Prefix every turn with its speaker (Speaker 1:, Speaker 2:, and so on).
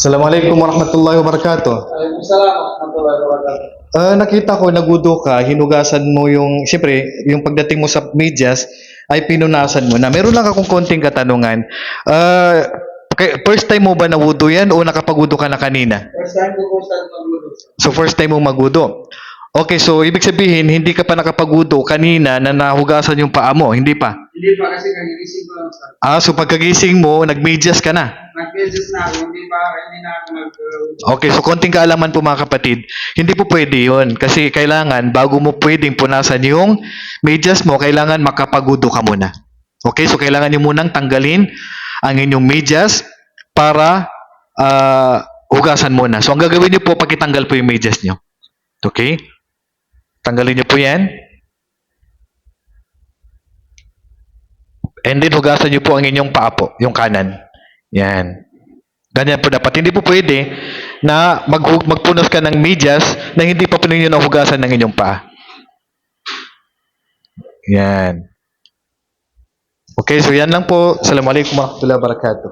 Speaker 1: Assalamualaikum warahmatullahi wabarakatuh.
Speaker 2: Waalaikumsalam warahmatullahi wabarakatuh.
Speaker 1: Ah, nakita ko nagudo ka, hinugasan mo yung siyempre, yung pagdating mo sa medyas ay pinunasan mo na. Meron lang akong konting katanungan. Kay- first time mo ba nawudo yan o nakapagudo ka na kanina?
Speaker 2: First time ko po magluto.
Speaker 1: So first time mo magudo. Okay, so ibig sabihin hindi ka pa nakapagudo kanina na nahugasan yung paa mo, hindi pa.
Speaker 2: Hindi pa kasi kagigising ko lang sir.
Speaker 1: Ah, so pagkagising mo, nagmedyas ka na.
Speaker 2: Nag-message na ako, hindi pa, hindi na ako nag
Speaker 1: Okay, so konting kaalaman po mga kapatid, hindi po pwede yun. Kasi kailangan, bago mo pwedeng punasan yung medyas mo, kailangan makapagudo ka muna. Okay, so kailangan nyo munang tanggalin ang inyong medyas para ah, hugasan muna. So ang gagawin nyo po, pakitanggal po yung medyas nyo. Okay? Tanggalin nyo po yan. And then hugasan nyo po ang inyong paa po, yung kanan. Yan. Ganyan po dapat. Hindi po pwede na mag magpunos ka ng medyas na hindi pa po ninyo nahugasan ng inyong paa. Yan. Okay, so yan lang po. Assalamualaikum warahmatullahi wabarakatuh.